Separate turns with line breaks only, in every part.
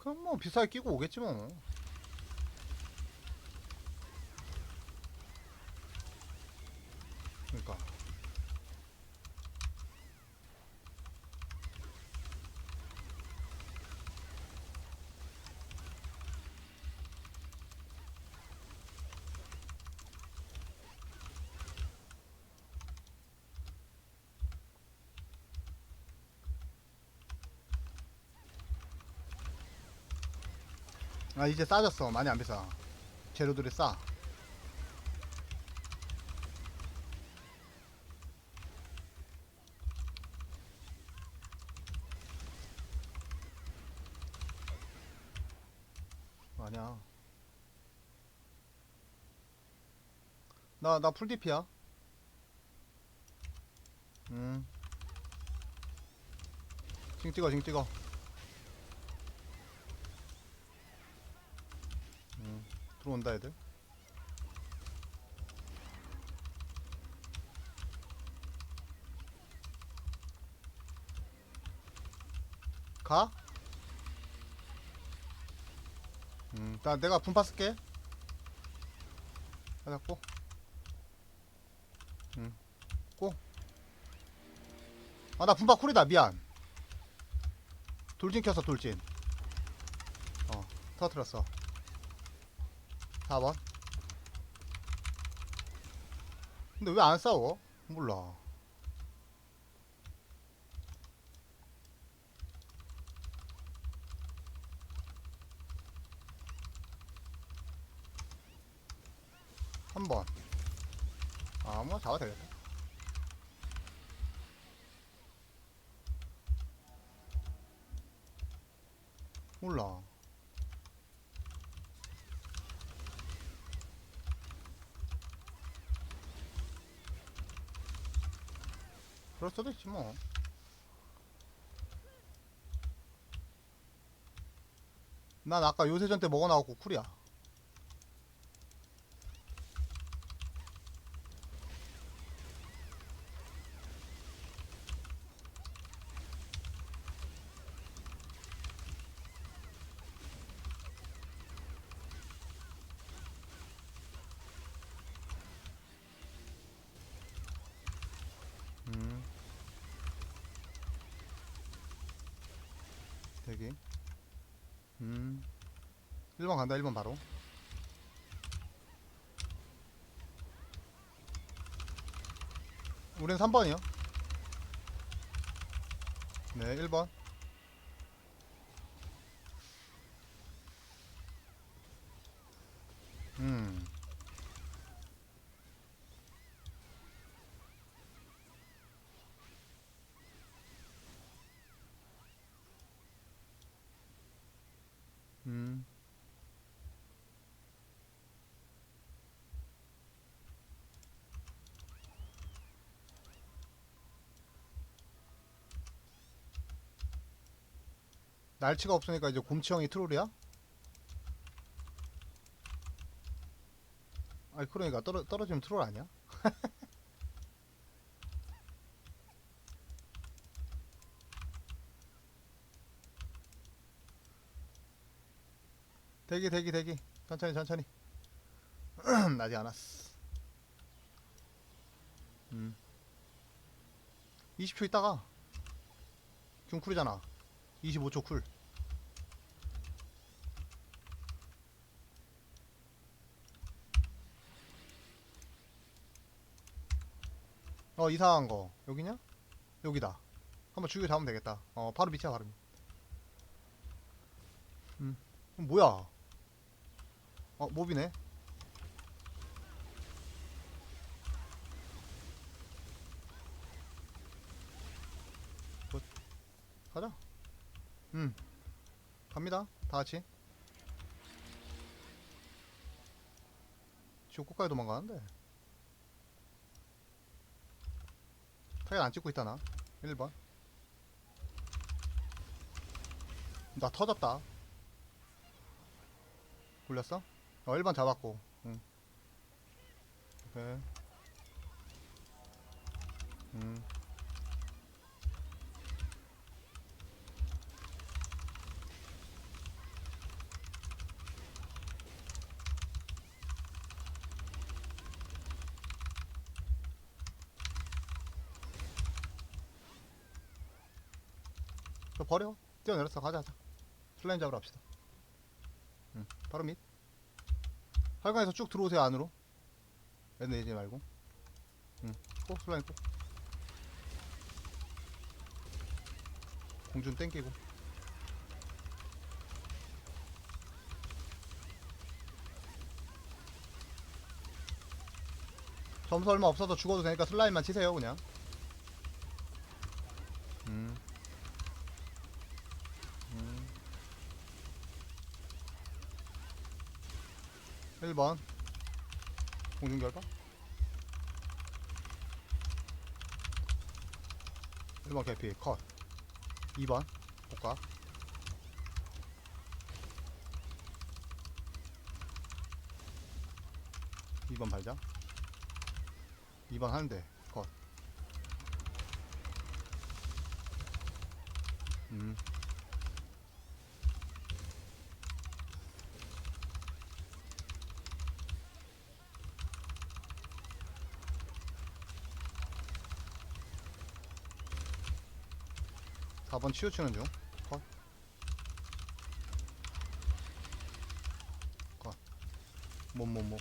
그럼 뭐 비싸게 끼고 오겠지 뭐. 그러니까 아 이제 싸졌어. 많이 안 비싸. 재료들이 싸. 아니야. 나 나 풀디피야. 음. 징 찍어 징 찍어 음, 들어온다 애들 가? 음, 나 내가 분파 쓸게 하자고 음, 고. 아, 나 분파 쿨이다, 미안. 돌진 켰어, 돌진. 어, 터뜨렸어. 4번. 근데 왜 안 싸워? 몰라. 한 번. 아, 뭐 잡아도 되겠다. 몰라. 그럴 수도 있지 뭐. 난 아까 요새전 때 먹어나왔고 쿨이야. 대기. 음. 1번 간다, 1번 바로. 우린 3번이요. 네, 1번. 날치가 없으니까 이제 곰치형이 트롤이야? 아니 그러니까 떨어, 떨어지면 트롤 아니야? 대기 대기 대기. 천천히 천천히. 나지 않았어. 음. 20초 있다가 균쿨이잖아. 25초 쿨 어 이상한 거. 여기냐? 여기다. 한번 죽여 잡으면 되겠다. 어 바로 밑이야 바로 밑. 음. 어, 뭐야? 어 몹이네. 뭐, 가자. 음 갑니다. 다 같이. 지옥 끝까지 도망가는데 타겟 안 찍고 있다 나. 1번. 나 터졌다. 굴렸어? 어 1번 잡았고. 응. 오케이. 음 저 버려. 뛰어내렸어 가자 가자. 슬라임 잡으러 합시다. 응 바로 밑. 활강에서 쭉 들어오세요 안으로. 애들 내지 말고. 응꼭 슬라임 꼭. 공준 땡기고. 점수 얼마 없어서 죽어도 되니까 슬라임만 치세요 그냥 음. 음. 1번 공중결과? 1번 개피 컷. 2번 복각 2번 발자 2번 하는데 컷. 음. 사번 치우치는 중. 컷. 컷. 몸몸몸.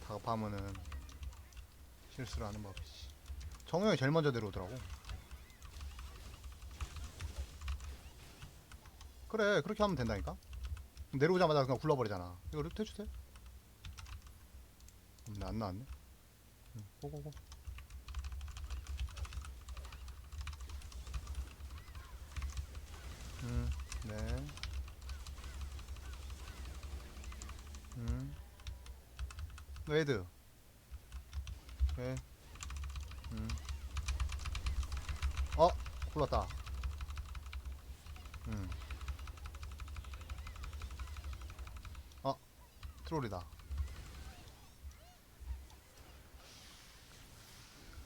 다급하면은 실수를 하는 법이지. 정우형이 제일 먼저 내려오더라고. 그래, 그렇게 하면 된다니까? 내려오자마자 그냥 굴러버리잖아. 이거 루트 해주세요. 음, 안 나왔네. 응, 고고고. 음, 네. 음. 웨이드. 네. 음. 어, 굴렀다. 음. 어, 트롤이다.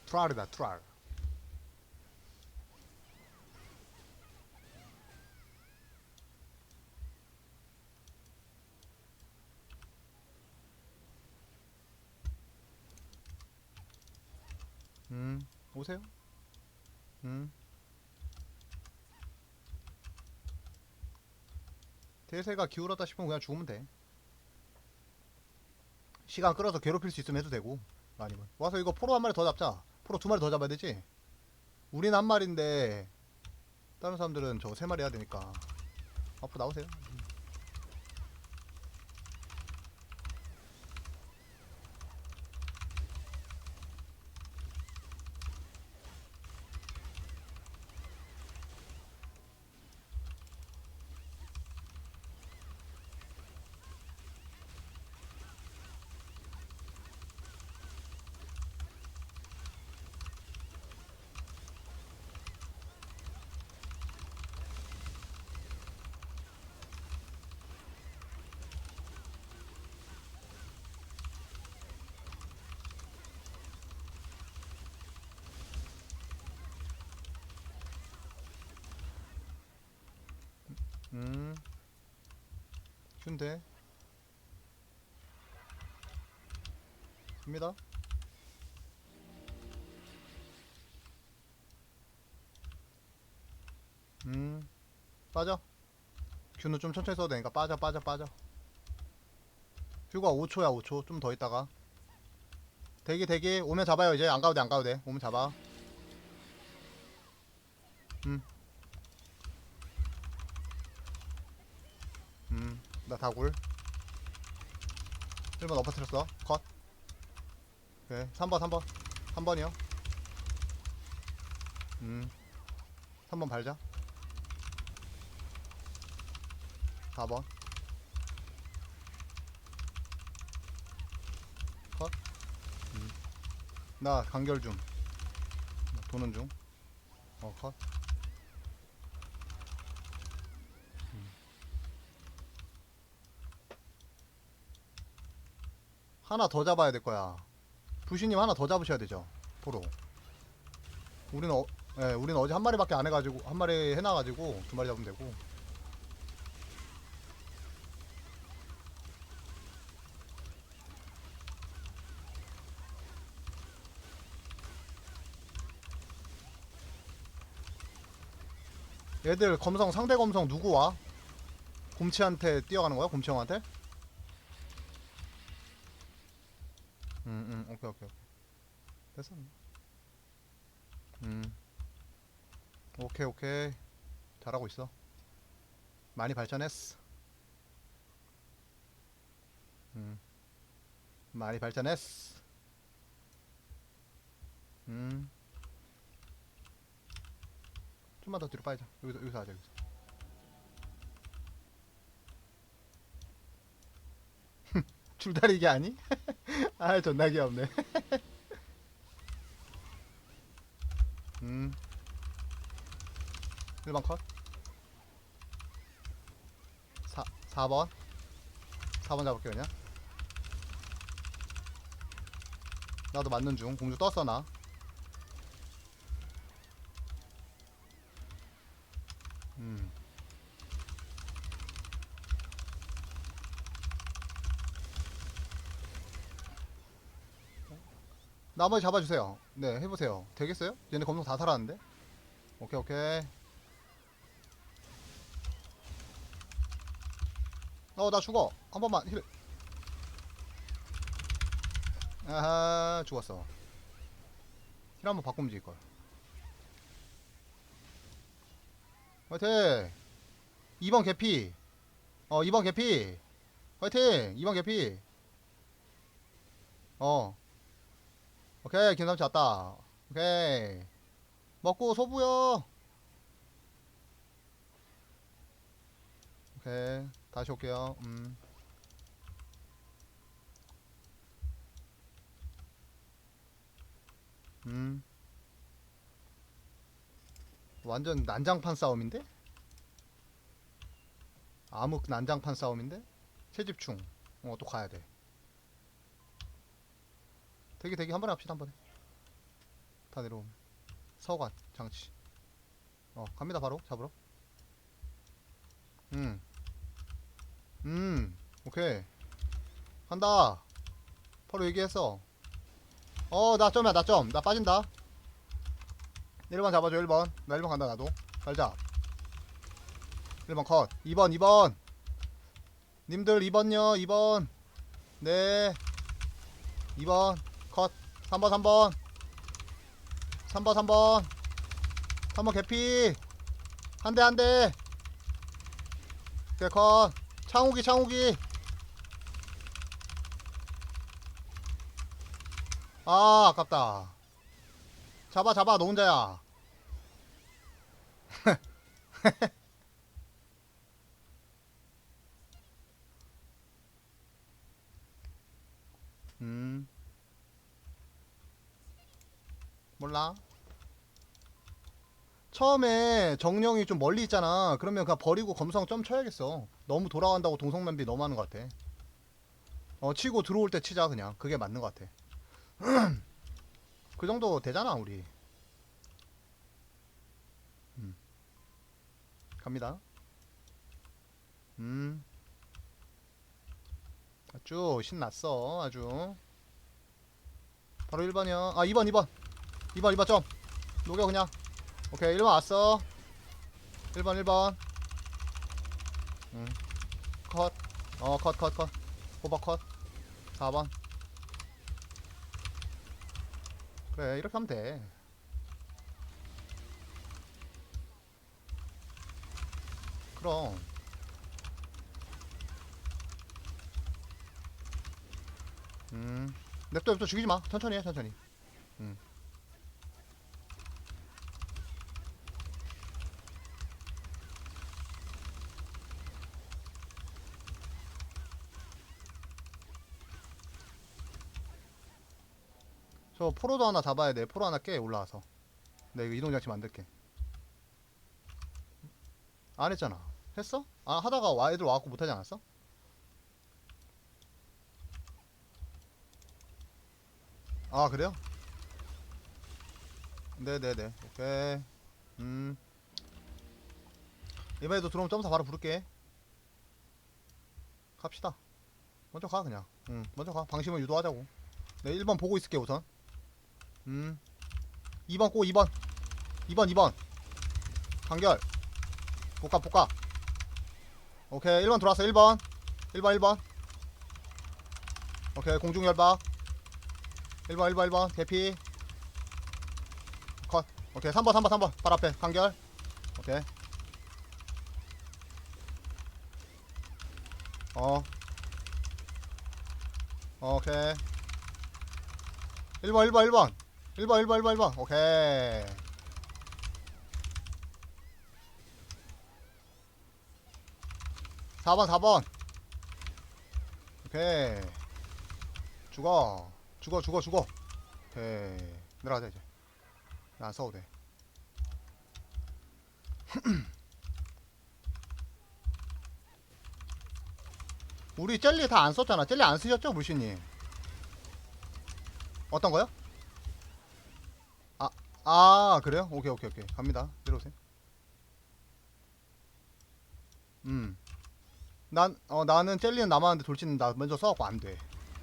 트랄이다, 트랄. 음, 오세요. 음. 대세가 기울었다 싶으면 그냥 죽으면 돼. 시간 끌어서 괴롭힐 수 있으면 해도 되고 아니면 와서 이거 포로 한 마리 더 잡자. 포로 두 마리 더 잡아야 되지. 우린 한 마리인데 다른 사람들은 저거 세 마리 해야 되니까 앞으로 나오세요. 음. 춘대. 갑니다. 음. 빠져. 큐는 좀 천천히 써도 되니까 빠져 빠져 빠져. 큐가 5초야 5초. 좀 더 있다가. 대기 대기 오면 잡아요 이제 안 가도 돼 안 가도 돼 오면 잡아 음, 나 다굴. 1번 엎어뜨렸어. 컷. 오케이. 3번, 3번. 3번이요. 음. 3번 발자. 4번. 컷. 음. 나 간결 중. 나 도는 중. 어, 컷. 하나 더 잡아야 될 거야. 부신님 하나 더 잡으셔야 되죠. 포로. 우리는 어, 예, 우리는 어제 한 마리밖에 안 해가지고 한 마리 해놔가지고 두 마리 잡으면 되고. 얘들 검성 상대 검성 누구 와? 곰치한테 뛰어가는 거야? 곰치 형한테? 됐어 음. 오케이 오케이. 잘하고 있어. 많이 발전했어. 음. 많이 발전했어. 음. 좀만 더 뒤로 빠지자. 여기서 여기서 하자 여기서. 줄다리기 아니? 아 존나 귀엽네 음. 1번 컷. 4, 4번. 4번 잡을게 그냥. 나도 맞는 중. 공주 떴어 나 나머지 잡아주세요. 네, 해보세요. 되겠어요? 얘네 검성 다 살았는데? 오케이, 오케이. 어, 나 죽어. 한 번만 힐. 아하, 죽었어. 힐 한번 바꾸면 질걸. 화이팅! 2번 개피. 어, 2번 개피. 화이팅! 2번 개피. 어. 오케이, 김삼치 왔다. 오케이. 먹고 소부요. 오케이. 다시 올게요. 음. 음. 완전 난장판 싸움인데? 암흑 난장판 싸움인데? 채집충. 어, 또 가야 돼. 대기 대기 한 번에 합시다 한 번에. 다 내려오면. 서관 장치. 어, 갑니다 바로 잡으러. 음. 음. 오케이. 간다. 바로 얘기했어. 어, 나 점이야, 나 점. 나 빠진다. 1번 잡아줘, 1번. 나 1번 간다, 나도. 갈자. 1번 컷. 2번, 2번. 님들 2번요, 2번. 네. 2번. 컷. 3번, 3번. 3번, 3번. 3번 개피. 한 대, 한 대. 오케이, 컷. 창욱이, 창욱이. 아, 아깝다. 잡아, 잡아, 너 혼자야. 음. 몰라. 처음에 정령이 좀 멀리 있잖아. 그러면 그냥 버리고 검성 점 쳐야겠어. 너무 돌아간다고 동성맨비 너무 하는 것 같아. 어, 치고 들어올 때 치자, 그냥. 그게 맞는 것 같아. 그 정도 되잖아, 우리. 음. 갑니다. 음. 아주 신났어, 아주. 바로 1번이요. 아, 2번, 2번. 2번, 2번 점. 녹여, 그냥. 오케이, 1번 왔어. 1번, 1번. 음. 컷. 어, 컷, 컷, 컷. 호박 컷. 4번. 그래, 이렇게 하면 돼. 그럼. 음. 냅둬, 냅둬, 죽이지 마. 천천히 해, 천천히. 음. 저 포로도 하나 잡아야 돼. 포로 하나 깨 올라와서. 내 이거 이동 장치 만들게. 안 했잖아. 했어? 아 하다가 와 애들 와갖고 못하지 않았어? 아 그래요? 네네네. 오케이. 음. 이번에도 들어오면 점사 바로 부를게. 갑시다. 먼저 가 그냥. 응. 먼저 가. 방심을 유도하자고. 네 1번 보고 있을게 우선. 음. 2번 꼬 2번. 2번 2번. 간결. 볶아 볶아 오케이 1번 들어왔어 1번. 1번 1번. 오케이 공중열박. 1번 1번 1번. 대피. 컷. 오케이 3번 3번 3번. 발 앞에. 간결. 오케이. 어. 오케이. 1번 1번 1번 1번 1번 1번 1번 오케이. 사번사번. 오케이. 죽어. 죽어 죽어 죽어. 오케이. 내려가자 이제. 나안 써도 돼. 우리 젤리 다 안 썼잖아. 젤리 안 쓰셨죠 물씨님? 어떤 거요? 아, 아 그래요? 오케이 오케이 오케이 갑니다 내려오세요 음 난, 어, 나는 젤리는 남았는데 돌진은 나 먼저 써갖고 안 돼.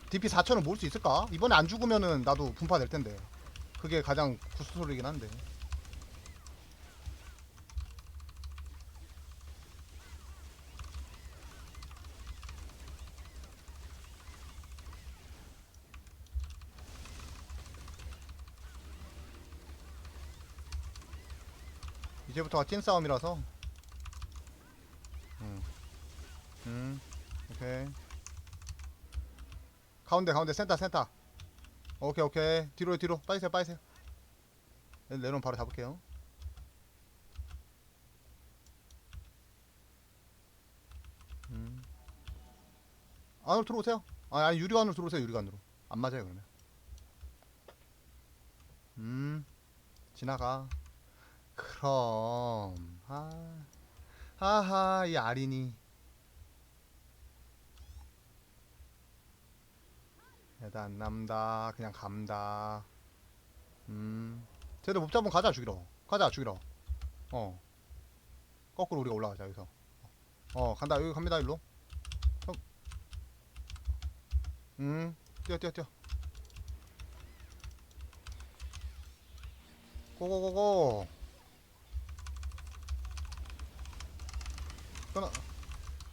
DP 4천을 모을 수 있을까? 이번에 안 죽으면은 나도 분파 될 텐데. 그게 가장 구스소리긴 한데. 이제부터가 찐 싸움이라서. 음. 음, 오케이. 가운데, 가운데, 센터, 센터. 오케이, 오케이. 뒤로, 뒤로. 빠지세요, 빠지세요. 네, 내려오면 바로 잡을게요. 음. 안으로 들어오세요. 아, 아니, 유리관으로 들어오세요, 유리관으로. 안 맞아요, 그러면. 음, 지나가. 그럼, 아, 하하, 이 아린이. 대단 남다. 그냥 감다. 음. 쟤들 못 잡으면 가자 죽이러. 가자 죽이러. 어. 거꾸로 우리가 올라가자 여기서. 어 간다. 여기 갑니다 일로. 형. 음. 뛰어 뛰어 뛰어. 고고고고 끊어.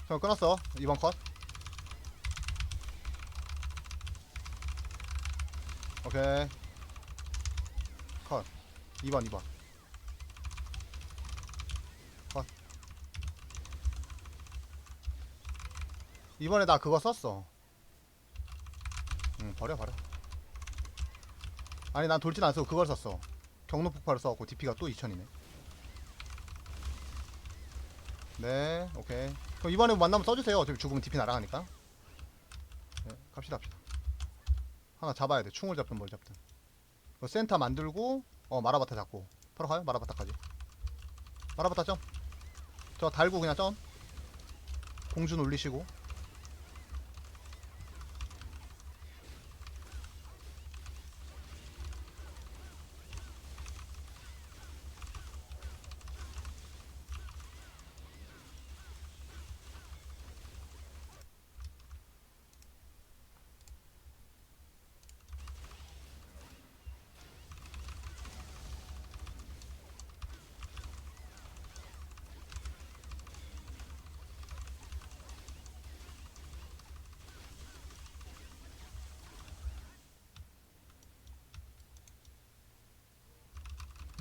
형 끊었어. 2번 컷. 오케이. 컷. 2번 2번. 컷. 이번에 나 그거 썼어. 응 버려 버려. 아니 난 돌진 안 쓰고 그걸 썼어. 경로 폭발을 써갖고 DP가 또 2000이네 네 오케이 그럼 이번에 만나면 써주세요 어차피 죽으면 DP 날아가니까 네 갑시다 갑시다 하나 잡아야 돼. 충을 잡든 뭘 잡든. 그 센터 만들고 어 마라바타 잡고. 바로 가요. 마라바타까지. 마라바타 점. 저 달고 그냥 점. 공준 올리시고.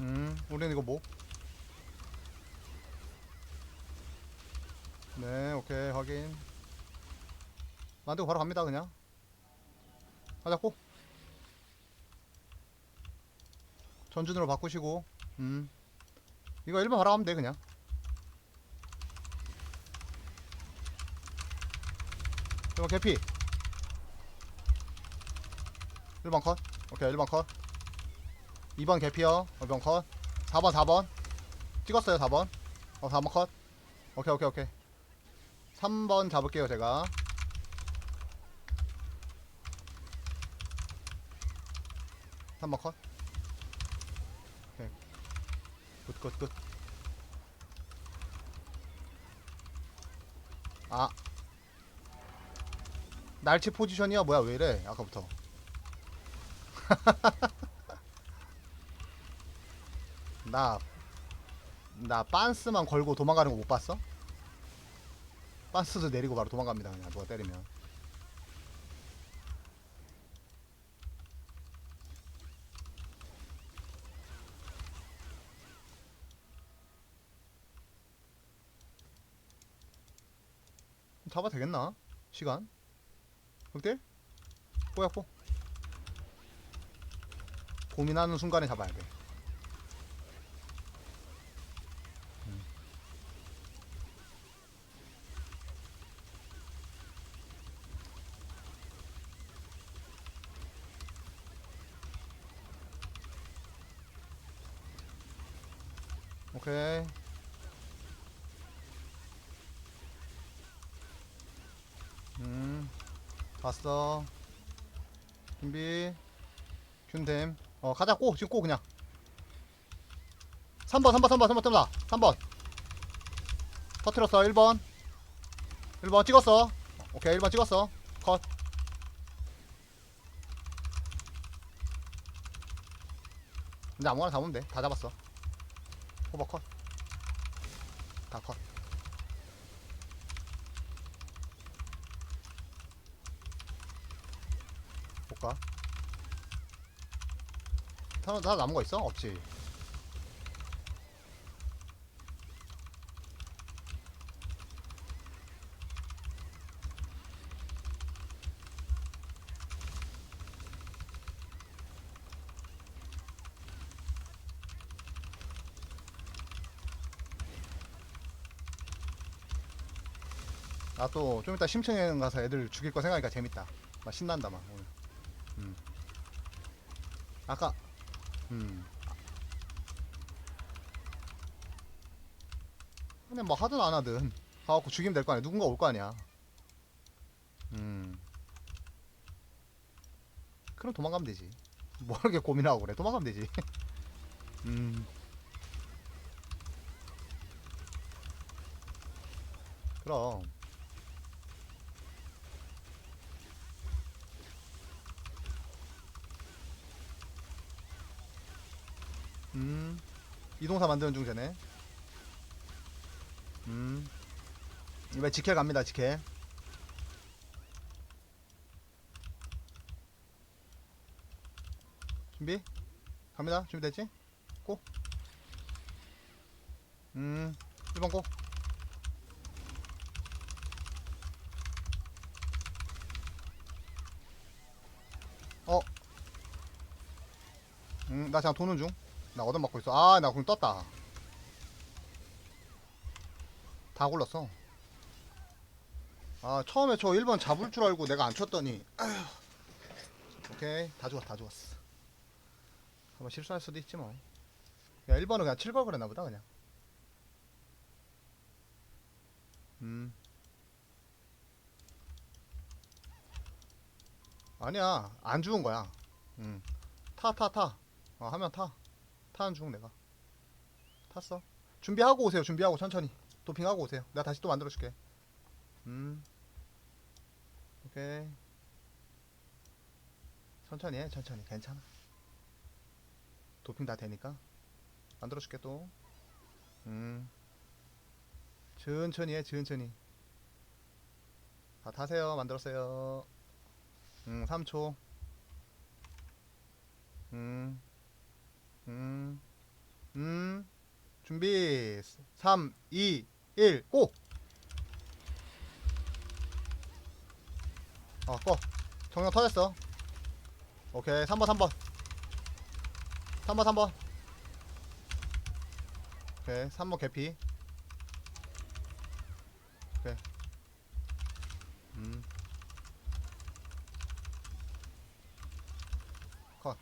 음, 우리는 이거 뭐? 네, 오케이, 확인. 만들고 바로 갑니다, 그냥. 가자고. 전준으로 바꾸시고, 음. 이거 1번 바로 가면 돼, 그냥. 이거 개피. 1번 컷. 오케이, 1번 컷. 2번 개피어 2번 컷 4번 4번 찍었어요 4번 어 4번 컷 오케이 오케이 오케이 3번 잡을게요 제가 삼번 컷. 오케이. 굿, 굿, 굿. 아. 날치 포지션이야? 뭐야, 왜 이래? 아까부터. 나 나 빤스만 걸고 도망가는 거 못 봤어? 빤스도 내리고 바로 도망갑니다 그냥 누가 때리면 잡아 되겠나? 시간? 흑딜? 뽀얗고 고민하는 순간에 잡아야 돼 오케이. 음, 봤어. 준비. 균댐. 어, 가자, 꼬. 지금 꼬, 그냥. 3번, 3번, 3번, 3번, 3번. 3번. 터트렸어, 1번. 1번 찍었어. 오케이, 1번 찍었어. 컷. 근데 아무거나 잡으면 돼. 다 잡았어. 호버 컷. 다 컷. 볼까? 다, 다 남은 거 있어? 없지. 나 또 좀 이따 심층에 가서 애들 죽일 거 생각하니까 재밌다. 막 신난다 막. 오늘. 음. 아까 음. 근데 뭐 하든 안 하든 가갖고 죽이면 될 거 아니야. 누군가 올 거 아니야. 음. 그럼 도망가면 되지. 뭐 이렇게 고민하고 그래. 도망가면 되지. 음. 그럼. 음. 이동사 만드는 중 쟤네. 음. 이번에 지켈 갑니다, 지켈. 준비? 갑니다. 준비됐지? 고. 음. 1번 고. 어. 음, 나 그냥 도는 중. 나 얻어 맞고 있어. 아, 나 그럼 떴다. 다 굴렀어. 아, 처음에 저 1번 잡을 줄 알고 내가 안 쳤더니. 아휴. 오케이. 다 죽었어, 다 죽었어. 한번 실수할 수도 있지 뭐. 야, 1번은 그냥 7걸 그랬나 보다, 그냥. 음. 아니야. 안 죽은 거야. 음. 타, 타, 타. 어, 하면 타. 타는 중 내가. 탔어. 준비하고 오세요. 준비하고 천천히. 도핑하고 오세요. 내가 다시 또 만들어 줄게. 음. 오케이. 천천히 해. 천천히. 괜찮아. 도핑 다 되니까. 만들어 줄게 또. 음. 천천히 해. 천천히. 다 타세요. 만들었어요. 음, 3초. 음. 음, 음, 준비, 3, 2, 1, 고! 어, 꺼. 정령 터졌어. 오케이, 3번, 3번. 3번, 3번. 오케이, 3번 개피. 오케이. 음. 컷.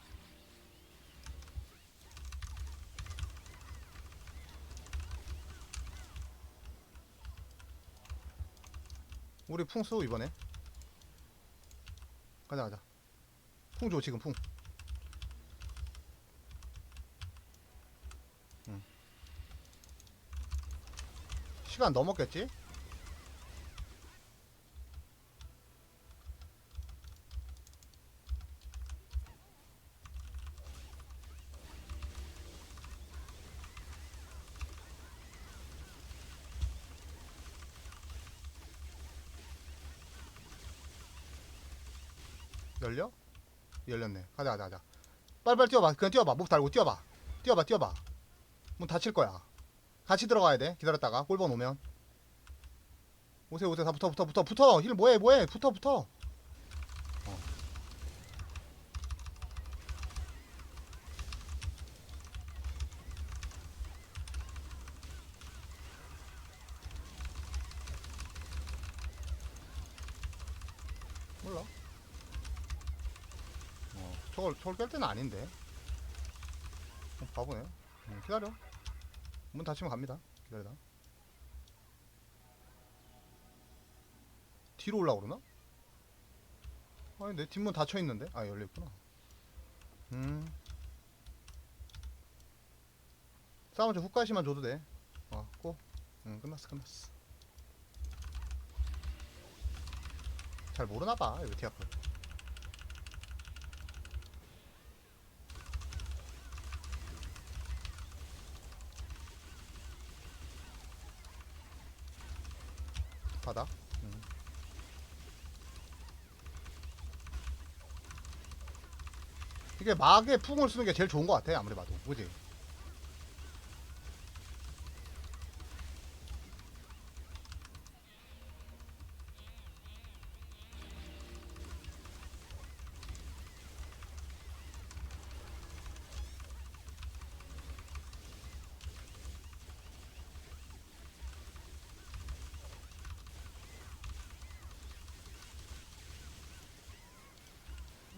우리 풍수 이번에 가자 가자 풍 줘 지금 풍 응. 시간 넘었겠지? 열려? 열렸네. 가자, 가자, 가자. 빨리빨리 뛰어봐. 그냥 뛰어봐. 목 달고 뛰어봐. 뛰어봐, 뛰어봐. 문 닫힐 거야. 같이 들어가야 돼. 기다렸다가 골번 오면. 오세요, 오세요. 다 붙어, 붙어, 붙어, 붙어. 힐 뭐해, 뭐해. 붙어, 붙어. 어. 몰라. 어, 저걸 저걸 깰 때는 아닌데. 어, 바보네. 음, 기다려. 문 닫히면 갑니다. 기다리다. 뒤로 올라 그러나? 아니 내 뒷문 닫혀 있는데. 아 열려 있구나. 음. 싸움 좀 훅가시만 줘도 돼. 어, 고. 응, 끝났어, 끝났어. 잘 모르나 봐, 여기 티아프. 바다. 음. 이게 막에 풍을 쓰는 게 제일 좋은 것 같아, 아무리 봐도. 그지?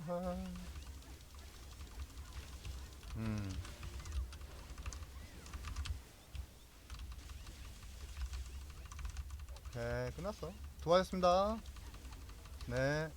아. 음. 오케이, 끝났어. 수고하셨습니다. 네.